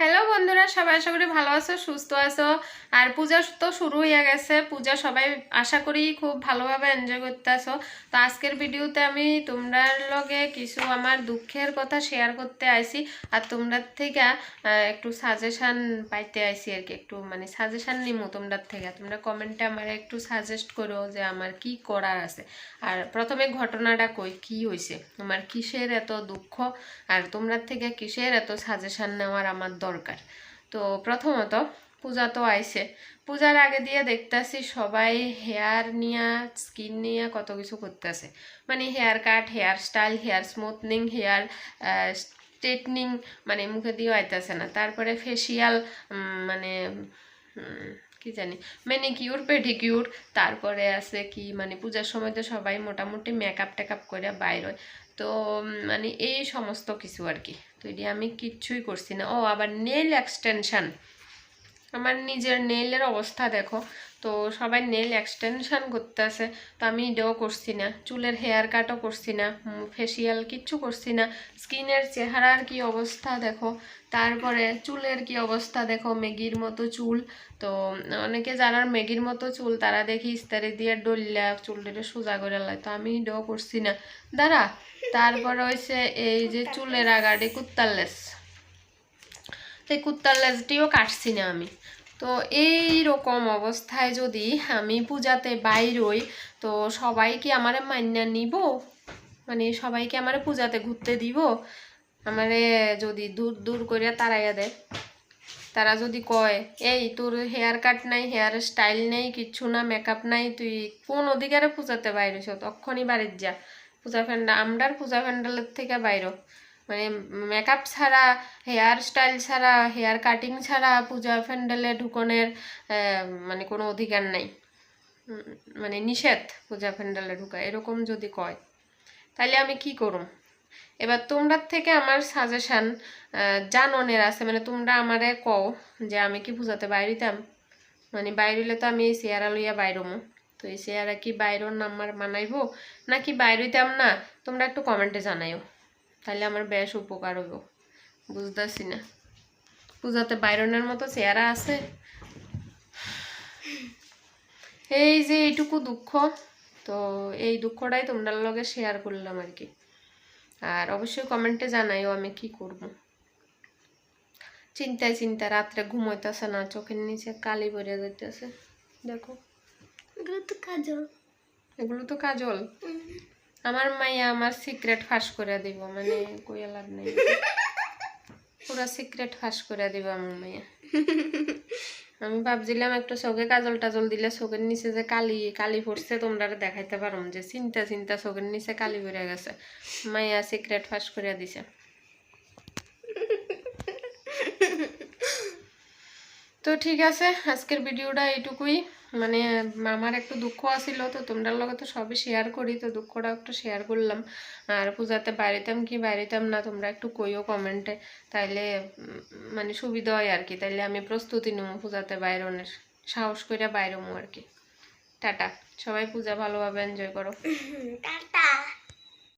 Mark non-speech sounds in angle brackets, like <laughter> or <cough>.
Hello বন্ধুরা, সবাই আশা করি ভালো আছো, সুস্থ আছো। আর পূজা তো শুরু হয়ে গেছে। পূজা সবাই আশা করি খুব ভালোভাবে এনজয় করতে আসো তো আজকের ভিডিওতে আমি তোমরার লগে কিছু আমার দুঃখের কথা শেয়ার করতে আইছি। আর তোমরার থেকে একটু সাজেশন পাইতে আইছি আর কি। একটু মানে সাজেশন নিমো তোমরার থেকে। তোমরা কমেন্টে আমার একটু সাজেস্ট করো যে আমার কি করার আছে। আর প্রথমে ঘটনাটা কই, কি হয়েছে আমার কিসের এত দুঃখ? আর তোমরা থেকে কিসের এত সাজেশন নেওয়ার আমার দরকার। তো প্রথমত পূজা তো আইসে পূজার আগে দিয়ে দেখতেছি সবাই হেয়ার নিয়ে, স্কিন নিয়ে কত কিছু করতেছে। মানে hair cut, hair style, hair smoothing, hair straightening মানে মুখে দিয়ে আইতেছে না। তারপরে ফেসিয়াল মানে কি জানি। ম্যানিকিউর পেডিকিউর তারপরে আছে কি মানে পূজার সময় তো সবাই মোটামুটি মেকআপ টেকআপ করে বাইর হয়। তো মানে এই সমস্ত কিছু আর কি। তো এটি আমি কিচ্ছুই করছি না। ও, আবার নেল এক্সটেনশন আমার নিজের নেইলের অবস্থা দেখো। তো সবাই নেল এক্সটেনশন করতেছে। তো আমি এটাও করছি না। চুলের হেয়ার কাটও করছি না। ফেসিয়াল কিচ্ছু করছি না। স্কিনের চেহারার কি অবস্থা দেখো। তারপরে চুলের কি অবস্থা দেখো মেগির মতো চুল। তো অনেকে যারা মেগির মতো চুল, তারা দেখি ইস্তারি দিয়ে ডলিয়া চুলটা সোজা করে লাই তো আমি এটাও করছি না। দাঁড়া, তারপরে হয়েছে এই যে চুলের আগাডি কুত্তারলেস সেই কুত্তার লেজটিও কাটছি না আমি। তো এই রকম অবস্থায় যদি আমি পূজাতে বাইর হই, তো সবাই কি আমারে মান্যা নিব? মানে সবাই কি আমারে পূজাতে ঘুরতে দিব? আমারে যদি দূর দূর করিয়া তাড়াইয়া দেয়। তারা যদি কয়, এই, তোর হেয়ার কাট নাই, হেয়ার স্টাইল নেই, কিচ্ছু না, মেকআপ নাই, তুই কোন অধিকারে পূজাতে বাইরে তখনই বাড়ির যা। পূজা প্যান্ডাল আমরার পূজা ফ্যান্ডালের থেকে বাইরো মানে মেকআপ ছাড়া হেয়ার স্টাইল ছাড়া হেয়ার কাটিং ছাড়া পূজা প্যান্ডেলে ঢুকনের মানে কোনো অধিকার নাই। মানে নিষেধ পূজা প্যান্ডেলে ঢুকা, এরকম যদি কয়। তাহলে আমি কি করুম? এবার তোমরা থেকে আমার সাজেশন জাননের আছে। মানে তোমরা আমারে কও যে আমি কি পূজাতে বাইরিতাম মানে বাইরিলে তো আমি এই চেয়ারা লইয়া বাইরমু তো এই চেয়ারা কি বাইরন আমার মানাইবো? নাকি বাইরিতাম না? তোমরা একটু কমেন্টে জানাইও। তাহলে আমার বেশ উপকার হইব বুঝতেছি না পূজাতে বাইরনের মতো চেহারা আছে। এই যে এইটুকু দুঃখ তো এই দুঃখটাই তোমরা লগে শেয়ার করলাম আর কি। আর অবশ্যই কমেন্টে জানাইও আমি কি করব। চিন্তায় চিন্তা রাত্রে ঘুমাইতেছে না চোখের নিচে কালি পড়ে যাইতেছে। দেখো। এগুলো তো কাজল। এগুলো তো কাজল? আমার মাইয়া আমার সিক্রেট ফাঁস করে দিব মানে কইয়া লাভ নাই। পুরো সিক্রেট ফাঁস করে দিব আমার মাইয়া। আমি ভাবছিলাম একটু চোখে কাজল টাজল দিলে চোখের নিচে যে কালি কালি পড়ছে তোমরা দেখাইতে পারো যে চিন্তা চিন্তা চোখের নিচে কালি পড়ে গেছে। মাইয়া সিক্রেট ফাঁস করে দিছে। তো ঠিক আছে, আজকের ভিডিওটা এইটুকুই। মানে আমার একটু দুঃখ আছিল তো তোমরা লগে তো সবই শেয়ার করি, তো দুঃখটা একটু শেয়ার করলাম। আর পূজাতে বাইরেতাম কি বাইরেতাম না, তোমরা একটু কইও কমেন্টে তাইলে মানে সুবিধা হয় আর কি, তাইলে আমি প্রস্তুতি নেব পূজাতে বাইরনের। সাহস করে বাইরমু আর কি। টাটা। সবাই পূজা ভালোভাবে এনজয় করো। <laughs> টাটা।